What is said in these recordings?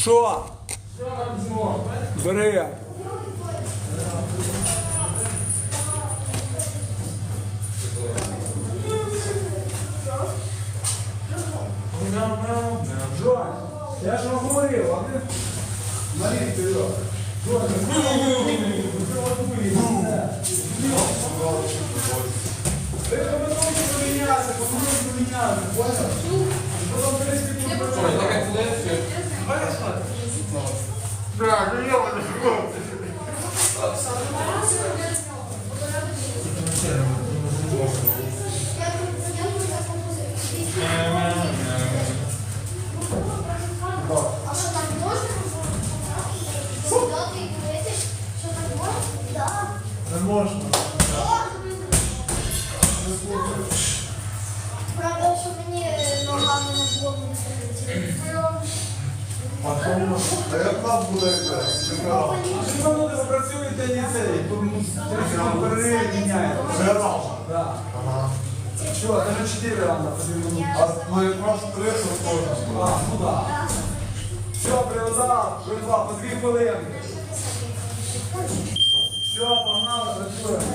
Що? Бери. Джой, я ж вам говорив, а ти Марін, ти що? Джой, ви поминуйте поміняти, поминуйте поміняти, понял? 是啊，这要不就是 Чекав. Чи не запрацюєте ні цей, тому перерив міняєте. Вже раз. Так. Це вже 4 раунда. А ну якраз три, то кожна А, ну так. Все, привязав, привязав, по 2 хвилини. Все, погнали, працюємо.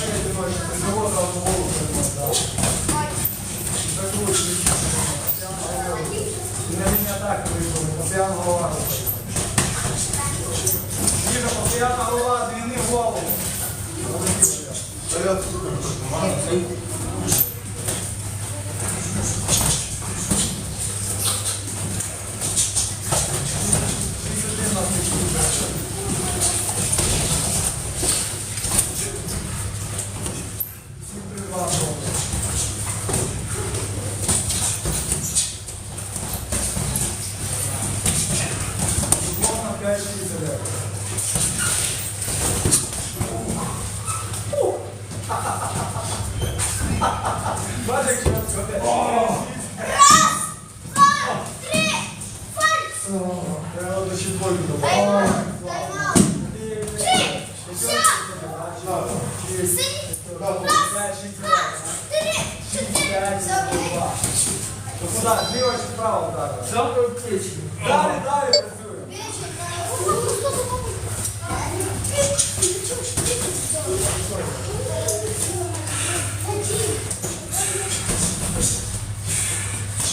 Чекайте, ночі, призову зразу голову приймати, так. Закручуй. І на мене так вийшло, голова. Ніжа, постоянна голова, двійни голову. То куди? Зліва чи вправо так? Завтра птички. Далі, далі працюємо.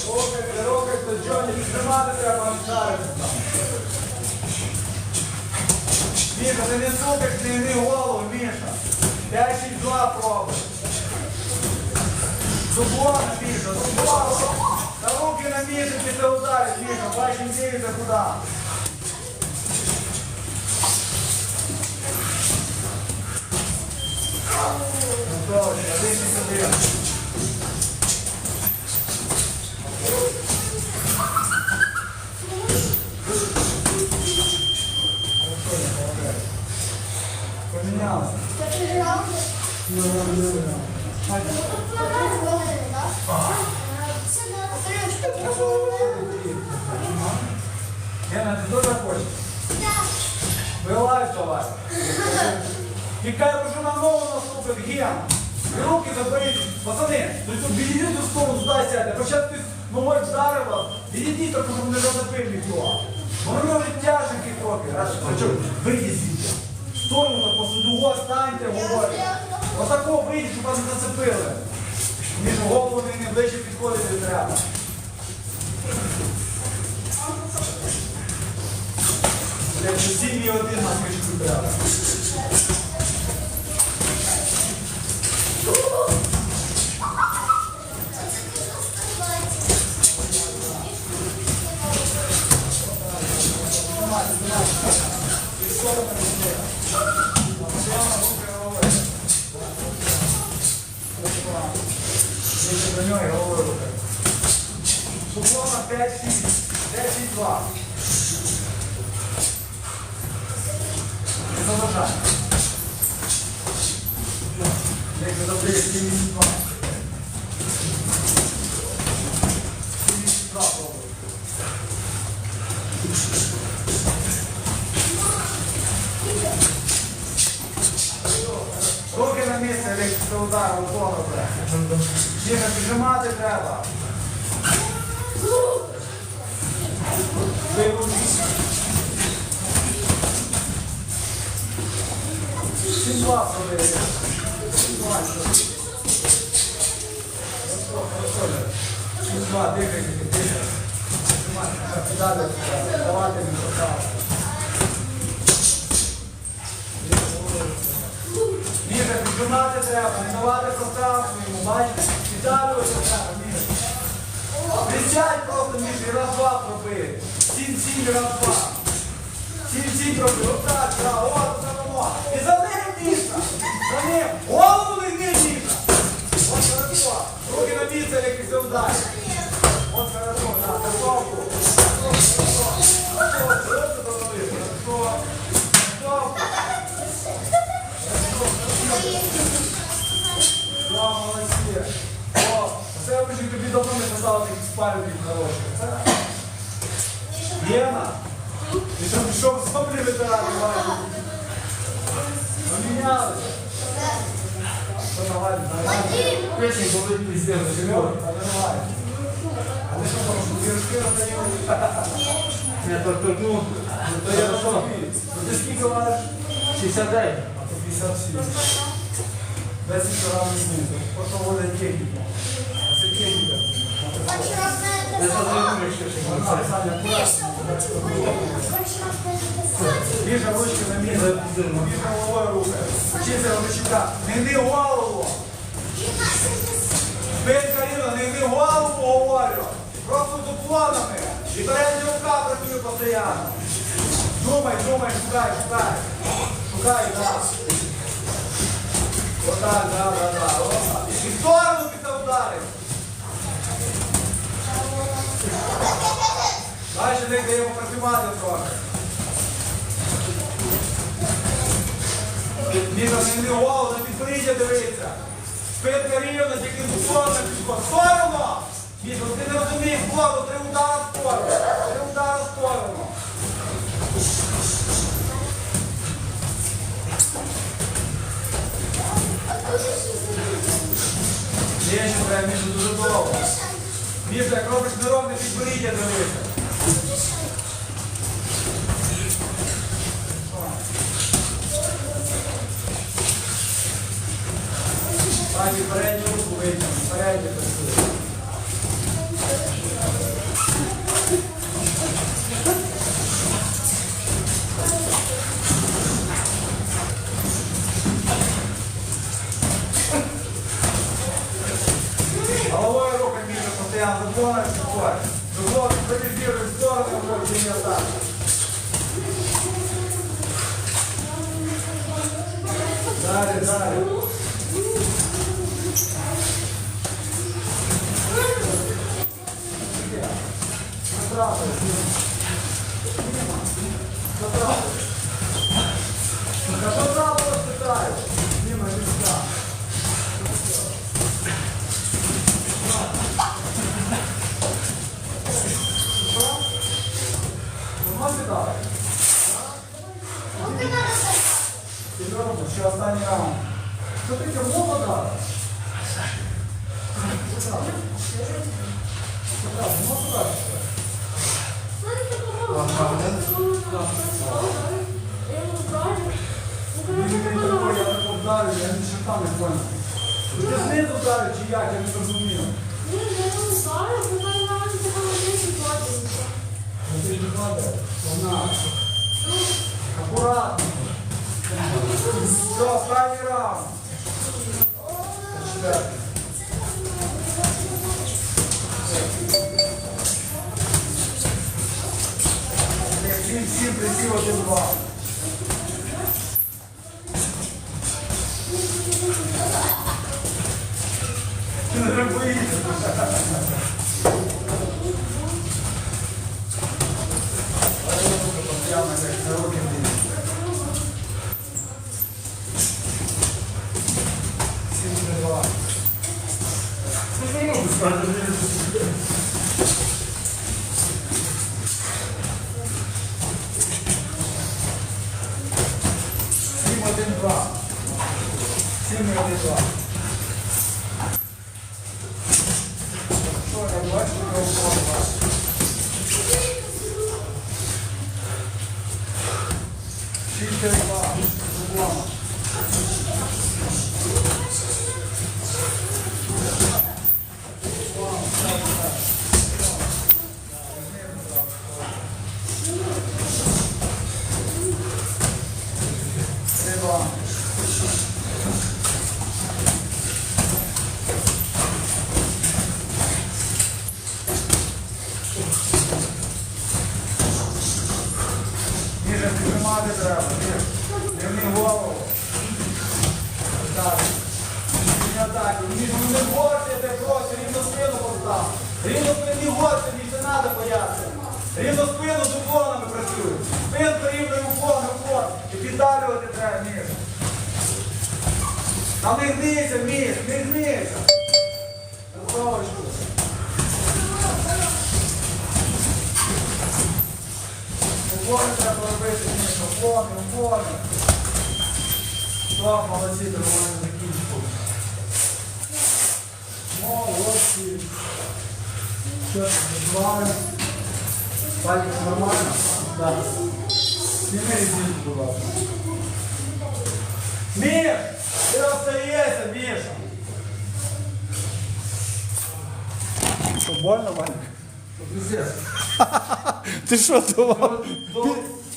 Рокайте, рокайте, Джоні, підтримати треба шарити. Міша, ти не сукаш, не голову, Міша. 5 6 2 пробуй. Зубона, Міша, зубона. Руки на Мішу після ударів, Міша, бачимо дивіться куди. Точно, один і один. Помінялося. Гена, ти дуже хочеш? Вилазь давай. Тікай вже на нову наступить Гена. І руки заберіть. Пацани, ну тут відійдіть до сторону, сюди сядьте. Початку ногою вдарила. Відійдіть, так, щоб не зацепив ніхто. Воно в нього тяженький трохи. Раз, вийди звідти. В сторону так посуду, ось станьте, говорить. Отако вийдіть, щоб вас не зацепили. Між голову не- ближче підходити треба. мені один на кришку треба. Буквально 5-6, 10-2. Заважай. Як не завжди, 7 2 7 2 пробуй. Руки на місце, дихай після удару, треба. Дихай, піджимати треба. Виключи. Давати мені поставити. Міша, піджимати треба, не давати пространство треба, Міша. Присядь просто, Міша, і раз-два проби. Сім-сім, раз-два. Сім-сім проби, отак, так, от, само. І за за ним. Голову не Міша. От хорошо. Руки на місце, як після удару. От хорошо, так, готовку. Молодці. О, вже тобі давно не таких спалів хороших. Це Єна. І що пішов з соплі ветерани мають. Печень болить пиздец, до сих пор. А давай. А ти що там, пірожки роздають? Я торкнув, То я розумію. Ти скільки важиш? 69. А то 57. 10 кілограмів знизу. Просто водить техніка. А це техніка. Я зараз що ще Саня, акуратно. Ручки на місце. Більше головою рухає. Вчися Ромичука. Не йди голову. Петь Каріна, не йди голову, говорю. Просто дуплонами. І передня рука працює постійно. Думай, думай, шукай, шукай. Шукай, так. Отак, да, да, да. І в сторону після ударів. Бачите, даємо працювати трохи. Міша, не голову, на підборіддя дивиться. Спинка рівна, тільки сторону пішла. В сторону! Ти не розумієш, голову, три удари в сторону. Три удари в сторону. Ще ще треба, Міша, дуже довго. Міша, як робиш неровне підборіддя дивися. Пані, передню руку витягни, передню працює. Головой рука Миша постоянно забор, забор. Забор, стабилизируй сторону, вот не так. Далее, далее. Акуратно. Все, останній Прямо як на руки 真没有那个 атаки. Ну не горте, просто рівно спину постав. Рівно спину горте, ніж не треба боятися. Рівно спину з уклонами працює. Спинку рівно і уклон, уклон. І піддалювати треба, ніж. А не гнися, між, не гнися. Готовочку. Уклони треба робити, ніж, уклони, уклони. Так, молодці, нормально закінчили. Молодці. Що там, відбуваємо? Пальці нормально? Так. Зніми резинку, будь ласка. Міш! Ти остаєшся, Міша! Що, больно, Ваня? Пиздец. Ти що думав?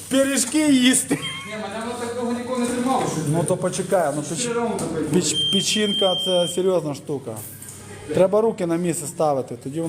Пиріжки їсти? Ні, мене воно так довго ніколи не тримало. що Ну то почекай, ну Чотири печ... раунди пойду. печ... печінка це серйозна штука. Треба руки на місце ставити, тоді воно